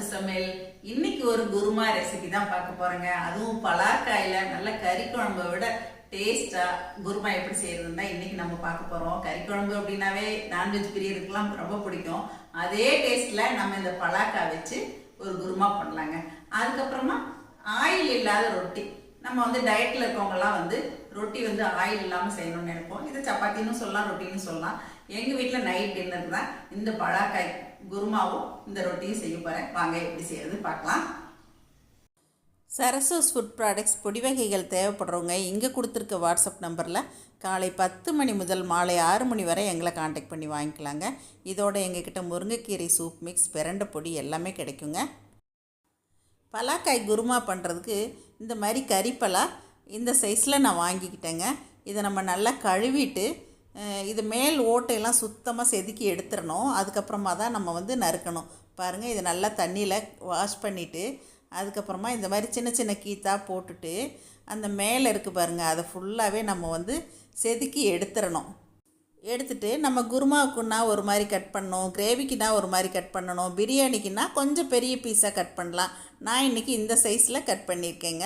சத்து சமையல். இன்னைக்கு ஒரு குருமா ரெசிபி தான் பார்க்க போறேங்க. அதுவும் பலாக்காயில நல்ல கறி குழம்பை விட டேஸ்டா குருமா எப்படி செய்யறதுன்னு தான் இன்னைக்கு நம்ம பார்க்க போறோம். கறி குழம்பு அப்படின்னாவே நான்வெஜ் பிரியருக்குலாம் ரொம்ப பிடிக்கும். அதே டேஸ்ட்ல நம்ம இந்த பலாக்காய் வச்சு ஒரு குருமா பண்ணலாங்க. அதுக்கப்புறமா ஆயில் இல்லாத ரொட்டி. நம்ம வந்து டயட்ல இருக்கவங்கலாம் வந்து ரொட்டி வந்து ஆயில் இல்லாமல் செய்யணும்னு நினைப்போம். இது சப்பாத்தின்னு சொல்லலாம் ரொட்டின்னு சொல்லலாம். எங்கள் வீட்டில் நைட் டின்னர் தான். இந்த பழாக்காய் குருமாவும் இந்த ரொட்டியும் செய்ய போகிறேன் வாங்க எப்படி செய்யறது பார்க்கலாம். சரசோஸ் ஃபுட் ப்ராடக்ட்ஸ் பொடி வகைகள் தேவைப்படுறவங்க இங்கே கொடுத்துருக்க வாட்ஸ்அப் நம்பரில் காலை பத்து மணி முதல் மாலை ஆறு மணி வரை எங்களை காண்டாக்ட் பண்ணி வாங்கிக்கலாங்க. இதோட எங்ககிட்ட முருங்கைக்கீரை சூப் மிக்ஸ் பிரண்டை பொடி எல்லாமே கிடைக்குங்க. பலாக்காய் குருமா பண்ணுறதுக்கு இந்த மாதிரி கறிப்பலா இந்த சைஸில் நான் வாங்கிக்கிட்டேங்க. இதை நம்ம நல்லா கழுவிட்டு இது மேல் ஓட்டையெல்லாம் சுத்தமாக செதுக்கி எடுத்துடணும் அதுக்கப்புறமா தான் நம்ம வந்து நறுக்கணும். பாருங்கள் இது நல்லா தண்ணியில் வாஷ் பண்ணிவிட்டு அதுக்கப்புறமா இந்த மாதிரி சின்ன சின்ன கீத்தா போட்டுட்டு அந்த மேலே இருக்குது பாருங்கள் அதை ஃபுல்லாகவே நம்ம வந்து செதுக்கி எடுத்துடணும் எடுத்துட்டு நம்ம குருமாவுக்குன்னா ஒரு மாதிரி கட் பண்ணணும் கிரேவிக்குனா ஒரு மாதிரி கட் பண்ணணும் பிரியாணிக்குன்னா கொஞ்சம் பெரிய பீஸாக கட் பண்ணலாம். நான் இன்றைக்கி இந்த சைஸில் கட் பண்ணியிருக்கேங்க.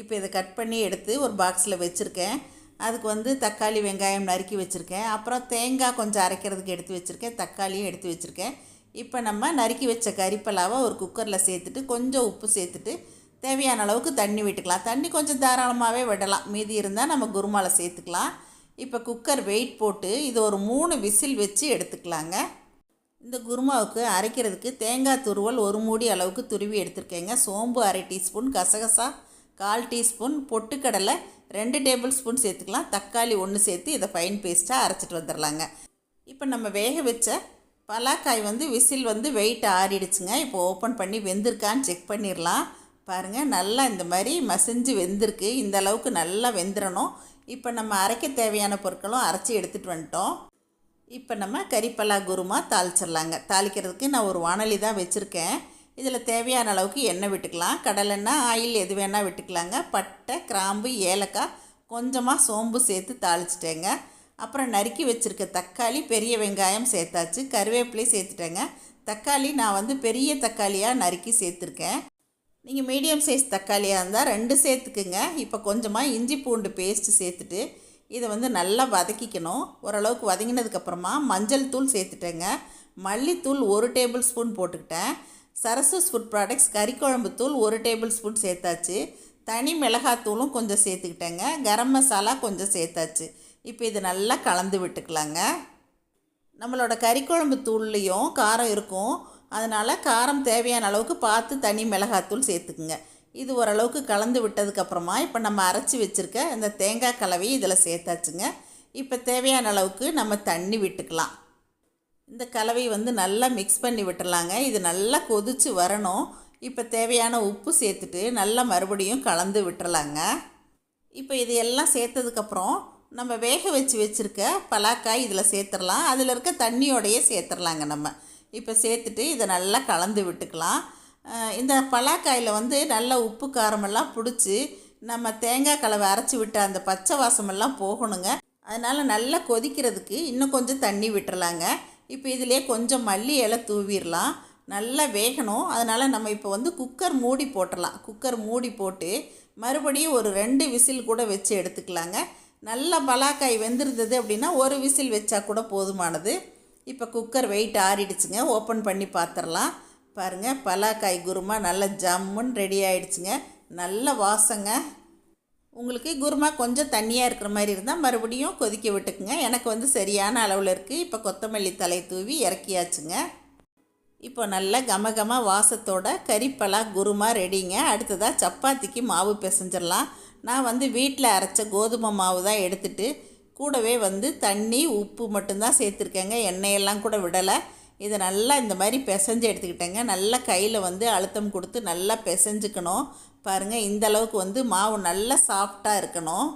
இப்போ இதை கட் பண்ணி எடுத்து ஒரு பாக்ஸில் வச்சுருக்கேன். அதுக்கு வந்து தக்காளி வெங்காயம் நறுக்கி வச்சுருக்கேன். அப்புறம் தேங்காய் கொஞ்சம் அரைக்கிறதுக்கு எடுத்து வச்சுருக்கேன். தக்காளியும் எடுத்து வச்சுருக்கேன். இப்போ நம்ம நறுக்கி வச்ச கறிப்பலாவை ஒரு குக்கரில் சேர்த்துட்டு கொஞ்சம் உப்பு சேர்த்துட்டு தேவையான அளவுக்கு தண்ணி விட்டுக்கலாம். தண்ணி கொஞ்சம் தாராளமாகவே விடலாம். மீதி இருந்தால் நம்ம குருமாவில் சேர்த்துக்கலாம். இப்போ குக்கர் வெயிட் போட்டு இது ஒரு மூணு விசில் வச்சு எடுத்துக்கலாங்க. இந்த குருமாவுக்கு அரைக்கிறதுக்கு தேங்காய் துருவல் ஒரு மூடி அளவுக்கு துருவி எடுத்திருக்கேங்க. சோம்பு அரை டீஸ்பூன் கசகசா கால் டீஸ்பூன் பொட்டுக்கடலை ரெண்டு டேபிள் ஸ்பூன் சேர்த்துக்கலாம். தக்காளி ஒன்று சேர்த்து இதை ஃபைன் பேஸ்ட்டாக அரைச்சிட்டு வந்துடலாங்க இப்போ நம்ம வேக வச்ச பலாக்காய் வந்து விசில் வந்து வெயிட் ஆறிடுச்சுங்க. இப்போ ஓப்பன் பண்ணி வெந்திருக்கான்னு செக் பண்ணிடலாம் பாருங்கள் நல்லா இந்த மாதிரி மசிஞ்சு வெந்திருக்கு. இந்த அளவுக்கு நல்லா வெந்துடணும் இப்போ நம்ம அரைக்க தேவையான பொருட்களும் அரைச்சி எடுத்துகிட்டு வந்துட்டோம். இப்போ நம்ம கறிப்பலா குருமா தாளிச்சிடலாங்க தாளிக்கிறதுக்கு நான் ஒரு வானொலி தான் வச்சுருக்கேன். இதில் தேவையான அளவுக்கு எண்ணெய் விட்டுக்கலாம். கடலெண்ணெய் ஆயில் எது வேணால் விட்டுக்கலாங்க. பட்டை கிராம்பு ஏலக்காய் கொஞ்சமாக சோம்பு சேர்த்து தாளிச்சிட்டேங்க. அப்புறம் நறுக்கி வச்சுருக்க தக்காளி பெரிய வெங்காயம் சேர்த்தாச்சு. கருவேப்பிலை சேர்த்துட்டேங்க. தக்காளி நான் வந்து பெரிய தக்காளியாக நறுக்கி சேர்த்துருக்கேன். நீங்கள் மீடியம் சைஸ் தக்காளியாக இருந்தால் ரெண்டு சேர்த்துக்குங்க. இப்போ கொஞ்சமாக இஞ்சி பூண்டு பேஸ்ட்டு சேர்த்துட்டு இதை வந்து நல்லா வதக்கிக்கணும். ஓரளவுக்கு வதங்கினதுக்கப்புறமா மஞ்சள் தூள் சேர்த்துட்டேங்க. மல்லித்தூள் ஒரு டேபிள் ஸ்பூன் போட்டுக்கிட்டேன். சரஸ்வஸ் ஃபுட் ப்ராடக்ட்ஸ் கறிக்குழம்பு தூள் ஒரு டேபிள் ஸ்பூன் சேர்த்தாச்சு. தனி மிளகாத்தூளும் கொஞ்சம் சேர்த்துக்கிட்டேங்க. கரம் மசாலா கொஞ்சம் சேர்த்தாச்சு. இப்போ இது நல்லா கலந்து விட்டுக்கலாங்க. நம்மளோட கறிக்குழம்பு தூள்லேயும் காரம் இருக்கும். அதனால் காரம் தேவையான அளவுக்கு பார்த்து தனி மிளகாத்தூள் சேர்த்துக்குங்க. இது ஓரளவுக்கு கலந்து விட்டதுக்கப்புறமா இப்போ நம்ம அரைச்சி வச்சுருக்க இந்த தேங்காய் கலவையை இதில் சேர்த்தாச்சுங்க. இப்போ தேவையான அளவுக்கு நம்ம தண்ணி விட்டுக்கலாம். இந்த கலவை வந்து நல்லா மிக்ஸ் பண்ணி விட்டுடலாங்க இது நல்லா கொதித்து வரணும். இப்போ தேவையான உப்பு சேர்த்துட்டு நல்லா மறுபடியும் கலந்து விட்டுறலாங்க. இப்போ இது எல்லாம் சேர்த்ததுக்கப்புறம் நம்ம வேக வச்சு வச்சுருக்க பலாக்காய் இதில் சேர்த்துடலாம். அதில் இருக்க தண்ணியோடையே சேர்த்துடலாங்க நம்ம. இப்போ சேர்த்துட்டு இதை நல்லா கலந்து விட்டுக்கலாம். இந்த பலாக்காயில் வந்து நல்லா உப்பு காரமெல்லாம் பிடிச்சி நம்ம தேங்காய் கலவை அரைச்சி விட்ட அந்த பச்சை வாசமெல்லாம் போகணுங்க. அதனால் நல்லா கொதிக்கிறதுக்கு இன்னும் கொஞ்சம் தண்ணி விட்டுறலாங்க. இப்போ இதிலே கொஞ்சம் மல்லி இலை தூவிடலாம் நல்லா வேகணும். அதனால் நம்ம இப்போ வந்து குக்கர் மூடி போட்டுடலாம் குக்கர் மூடி போட்டு மறுபடியும் ஒரு ரெண்டு விசில் கூட வச்சு எடுத்துக்கலாங்க. நல்லா பலாக்காய் வெந்திருந்தது அப்படின்னா ஒரு விசில் வச்சா கூட போதுமானது. இப்போ குக்கர் வெயிட் ஆறிடுச்சுங்க. ஓப்பன் பண்ணி பார்த்துடலாம் பாருங்கள் பலாக்காய் குருமா நல்லா ஜம்முன்னு ரெடி ஆகிடுச்சுங்க நல்ல வாசங்க. உங்களுக்கு குருமா கொஞ்சம் தண்ணியாக இருக்கிற மாதிரி இருந்தால் மறுபடியும் கொதிக்க விட்டுக்குங்க. எனக்கு வந்து சரியான அளவில் இருக்குது இப்போ கொத்தமல்லி தலை தூவி இறக்கியாச்சுங்க. இப்போ நல்ல கம வாசத்தோட கறிப்பலா குருமா ரெடிங்க. அடுத்ததாக சப்பாத்திக்கு மாவு பிசைஞ்சிடலாம் நான் வந்து வீட்டில் அரைச்ச கோதுமை மாவு தான் எடுத்துகிட்டு கூடவே வந்து தண்ணி உப்பு மட்டும்தான் சேர்த்துருக்கேங்க. எண்ணெயெல்லாம் கூட விடலை. இதை நல்லா இந்த மாதிரி பிசைஞ்சு எடுத்துக்கிட்டேங்க. நல்லா கையில் வந்து அழுத்தம் கொடுத்து நல்லா பிசைஞ்சுக்கணும். பாருங்கள் இந்த அளவுக்கு வந்து மாவு நல்லா சாஃப்டாக இருக்கணும்.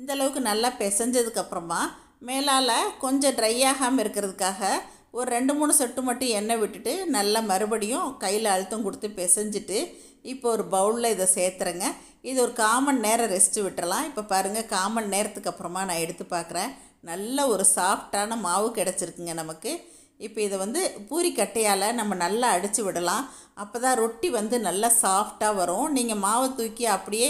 இந்த அளவுக்கு நல்லா பிசைஞ்சதுக்கப்புறமா மேலால் கொஞ்சம் ட்ரை ஆகாமல் இருக்கிறதுக்காக ஒரு ரெண்டு மூணு சொட்டு மட்டும் எண்ணெய் விட்டுட்டு நல்லா மறுபடியும் கையில் அழுத்தம் கொடுத்து பிசைஞ்சிட்டு இப்போ ஒரு பவுலில் இதை சேர்த்துறேங்க. இது ஒரு காமன் நேரம் ரெஸ்ட்டு விட்டுறலாம். இப்போ பாருங்கள் காமன் நேரத்துக்கு அப்புறமா நான் எடுத்து பார்க்குறேன். நல்ல ஒரு சாஃப்டான மாவு கிடச்சிருக்குங்க நமக்கு. இப்போ இதை வந்து பூரி கட்டையால் நம்ம நல்லா அடித்து விடலாம். அப்போ தான் ரொட்டி வந்து நல்லா சாஃப்டாக வரும். நீங்கள் மாவை தூக்கி அப்படியே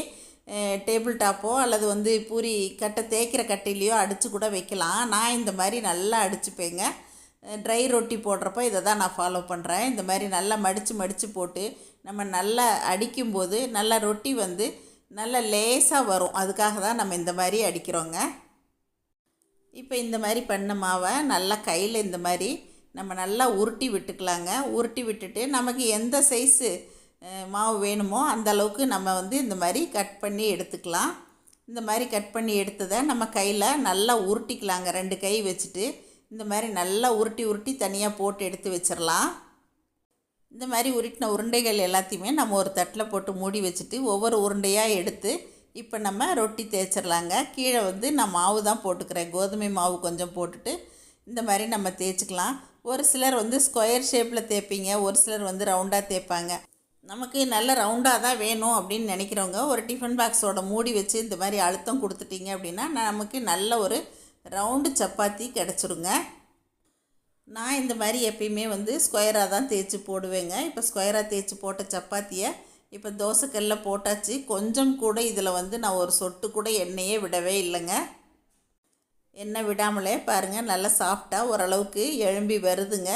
டேபிள் டாப்போ அல்லது வந்து பூரி கட்டை தேய்க்கிற கட்டையிலையோ அடித்து கூட வைக்கலாம். நான் இந்த மாதிரி நல்லா அடிச்சுப்பேங்க. ட்ரை ரொட்டி போடுறப்ப இதை தான் நான் ஃபாலோ பண்ணுறேன் இந்த மாதிரி நல்லா மடித்து மடித்து போட்டு நம்ம நல்லா அடிக்கும்போது நல்லா ரொட்டி வந்து நல்லா லேசாக வரும். அதுக்காக தான் நம்ம இந்த மாதிரி அடிக்கிறோங்க. இப்போ இந்த மாதிரி பண்ண மாவை நல்லா கையில் இந்த மாதிரி நம்ம நல்லா உருட்டி விட்டுக்கலாங்க. உருட்டி விட்டுட்டு நமக்கு எந்த சைஸு மாவு வேணுமோ அந்த அளவுக்கு நம்ம வந்து இந்த மாதிரி கட் பண்ணி எடுத்துக்கலாம். இந்த மாதிரி கட் பண்ணி எடுத்ததை நம்ம கையில் நல்லா உருட்டிக்கலாங்க. ரெண்டு கை வச்சுட்டு இந்த மாதிரி நல்லா உருட்டி உருட்டி தனியாக போட்டு எடுத்து வச்சிடலாம் இந்த மாதிரி உருட்டின உருண்டைகள் எல்லாத்தையுமே நம்ம ஒரு தட்டில் போட்டு மூடி வச்சுட்டு ஒவ்வொரு உருண்டையாக எடுத்து இப்போ நம்ம ரொட்டி தேய்ச்சிடலாங்க கீழே வந்து நான் மாவு தான் போட்டுக்கிறேன். கோதுமை மாவு கொஞ்சம் போட்டுட்டு இந்த மாதிரி நம்ம தேய்ச்சிக்கலாம். ஒரு சிலர் வந்து ஸ்கொயர் ஷேப்பில் தேய்ப்பீங்க ஒரு சிலர் வந்து ரவுண்டாக தேய்ப்பாங்க. நமக்கு நல்ல ரவுண்டாக தான் வேணும் அப்படின்னு நினைக்கிறவங்க ஒரு டிஃபன் பாக்ஸோட மூடி வச்சு இந்த மாதிரி அழுத்தம் கொடுத்துட்டீங்க அப்படின்னா நமக்கு நல்ல ஒரு ரவுண்டு சப்பாத்தி கிடச்சிருங்க. நான் இந்த மாதிரி எப்பயுமே வந்து ஸ்கொயராக தான் தேய்ச்சி போடுவேங்க. இப்போ ஸ்கொயராக தேய்ச்சி போட்ட சப்பாத்தியை இப்போ தோசைக்கல்ல போட்டாச்சு. கொஞ்சம் கூட இதில் வந்து நான் ஒரு சொட்டு கூட எண்ணெயே விடவே இல்லைங்க. எண்ணெய் விடாமலே பாருங்கள் நல்லா சாஃப்டாக ஓரளவுக்கு எழும்பி வருதுங்க.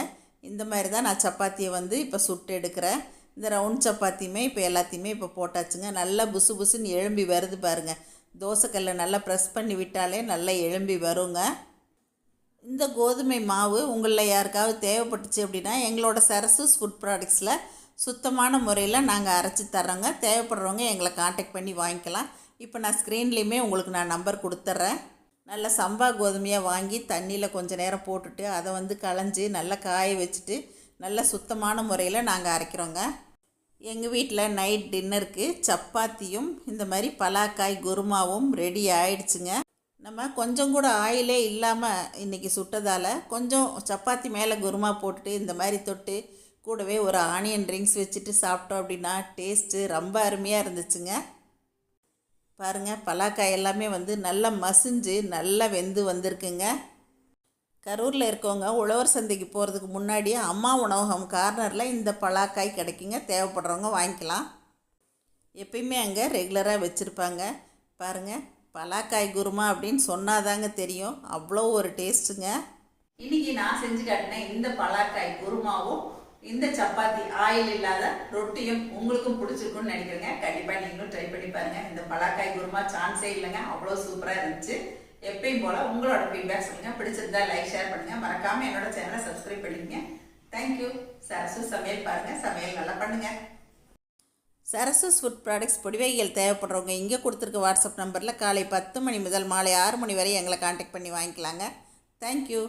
இந்த மாதிரி தான் நான் சப்பாத்தியை வந்து இப்போ சுட்டு எடுக்கிறேன். இந்த ரவுண்ட் சப்பாத்தியுமே இப்போ எல்லாத்தையுமே இப்போ போட்டாச்சுங்க. நல்லா புசு புசுன்னு எழும்பி வருது பாருங்கள் தோசைக்கல்ல நல்லா ப்ரெஸ் பண்ணி விட்டாலே நல்லா எழும்பி வருங்க. இந்த கோதுமை மாவு உங்களில் யாருக்காவது தேவைப்பட்டுச்சு அப்படின்னா எங்களோட சரசூஸ் ஃபுட் ப்ராடக்ட்ஸில் சுத்தமான முறையில் நாங்கள் அரைச்சி தர்றோங்க. தேவைப்படுறவங்க எங்களை காண்டாக்ட் பண்ணி வாங்கிக்கலாம். இப்போ நான் ஸ்க்ரீன்லேயுமே உங்களுக்கு நான் நம்பர் கொடுத்துட்றேன் நல்ல சம்பா கோதுமையாக வாங்கி தண்ணியில் கொஞ்சம் நேரம் போட்டுட்டு அதை வந்து களைஞ்சி நல்லா காய வச்சுட்டு நல்ல சுத்தமான முறையில் நாங்கள் அரைக்கிறோங்க. எங்கள் வீட்டில் நைட் டின்னருக்கு சப்பாத்தியும் இந்த மாதிரி பலாக்காய் குருமாவும் ரெடி ஆயிடுச்சுங்க. நம்ம கொஞ்சம் கூட ஆயிலே இல்லாமல் இன்றைக்கி சுட்டதால் கொஞ்சம் சப்பாத்தி மேலே குருமா போட்டுட்டு இந்த மாதிரி தொட்டு கூடவே ஒரு ஆனியன் ட்ரிங்க்ஸ் வச்சுட்டு சாப்பிட்டோம் அப்படின்னா டேஸ்ட்டு ரொம்ப அருமையாக இருந்துச்சுங்க. பாருங்கள் பலாக்காய் எல்லாமே வந்து நல்லா மசிஞ்சு நல்லா வெந்து வந்திருக்குங்க. கரூரில் இருக்கவங்க உழவர் சந்தைக்கு போகிறதுக்கு முன்னாடி அம்மா உணவகம் கார்னரில் இந்த பலாக்காய் கிடைக்குங்க. தேவைப்படுறவங்க வாங்கிக்கலாம். எப்பயுமே அங்கே ரெகுலராக வச்சுருப்பாங்க. பாருங்கள் பலாக்காய் குருமா அப்படின்னு சொன்னாதாங்க தெரியும். அவ்வளோ ஒரு டேஸ்ட்டுங்க. இன்றைக்கி நான் செஞ்சு காட்டினேன் இந்த பலாக்காய் குருமாவும் இந்த சப்பாத்தி ஆயில் இல்லாத ரொட்டியும் உங்களுக்கும் பிடிச்சிருக்கும்னு நினைக்கிறேங்க. கண்டிப்பாக நீங்களும் ட்ரை பண்ணி பாருங்கள் இந்த பலாக்காய் குருமா சான்ஸே இல்லைங்க. அவ்வளோ சூப்பராக இருந்துச்சு. எப்பயும் போல் உங்களோட ஃபீட்பேக் சொல்லுங்கள் பிடிச்சிருந்தா லைக் ஷேர் பண்ணுங்கள் மறக்காமல் என்னோட சேனலை சப்ஸ்கிரைப் பண்ணிடுங்க தேங்க்யூ சரசு சமையல் பாருங்கள் சமையல் நல்லா பண்ணுங்கள் சரசஸ் ஃபுட் ப்ராடக்ட்ஸ் பொடிவைகள் தேவைப்படுறவங்க இங்கே கொடுத்துருக்க வாட்ஸ்அப் நம்பரில் காலை பத்து மணி முதல் மாலை ஆறு மணி வரை எங்களை காண்டாக்ட் பண்ணி வாங்கிக்கலாங்க. தேங்க்யூ